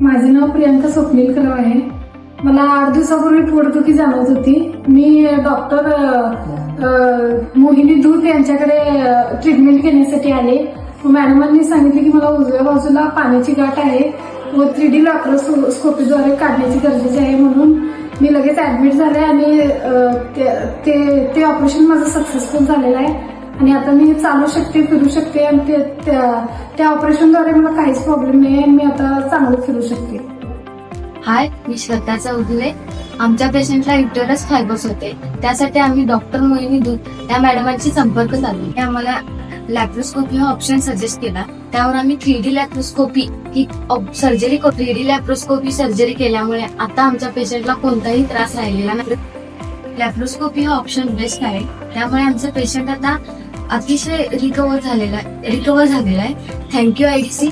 माझे नाव प्रियांका स्वप्नील आहे. मला आठ दिवसापूर्वी पोटदुखी जाणवत होती. मी डॉक्टर मोहिनी दूध यांच्याकडे ट्रीटमेंट घेण्यासाठी आले. मॅडमांनी सांगितले की मला उजव्या बाजूला पाण्याची गाठ आहे व थ्री डी लॅप्रोस्कोपीद्वारे काढण्याची गरजेची आहे म्हणून मी लगेच ऍडमिट झाले आणि ते- ते ते ऑपरेशन माझं सक्सेसफुल झालेलं आहे. आणि आता मी चालू शकते फिरू शकते आणि त्या- ऑपरेशनद्वारे मला काहीच प्रॉब्लेम नाही आणि मी आता चांगलं फिरू शकते. हाय मी श्रद्धा चौधुरे. आमच्या पेशंटला युटरस फायबर्स होते. त्यासाठी आम्ही डॉक्टर मोहिनी दूध या मॅडमांशी संपर्क साधला. आम्हाला लॅप्रोस्कोपी हा ऑप्शन सजेस्ट केला. त्यावर आम्ही थ्री डी लॅप्रोस्कोपी ही surgery three D laparoscopy surgery केल्यामुळे आता आमच्या पेशंटला कोणताही त्रास राहिलेला नाही. लॅप्रोस्कोपी हा ऑप्शन बेस्ट आहे. त्यामुळे आमचं पेशंट आता अतिशय रिकवर झालेला आहे रिकवर झालेला आहे. Thank you I D C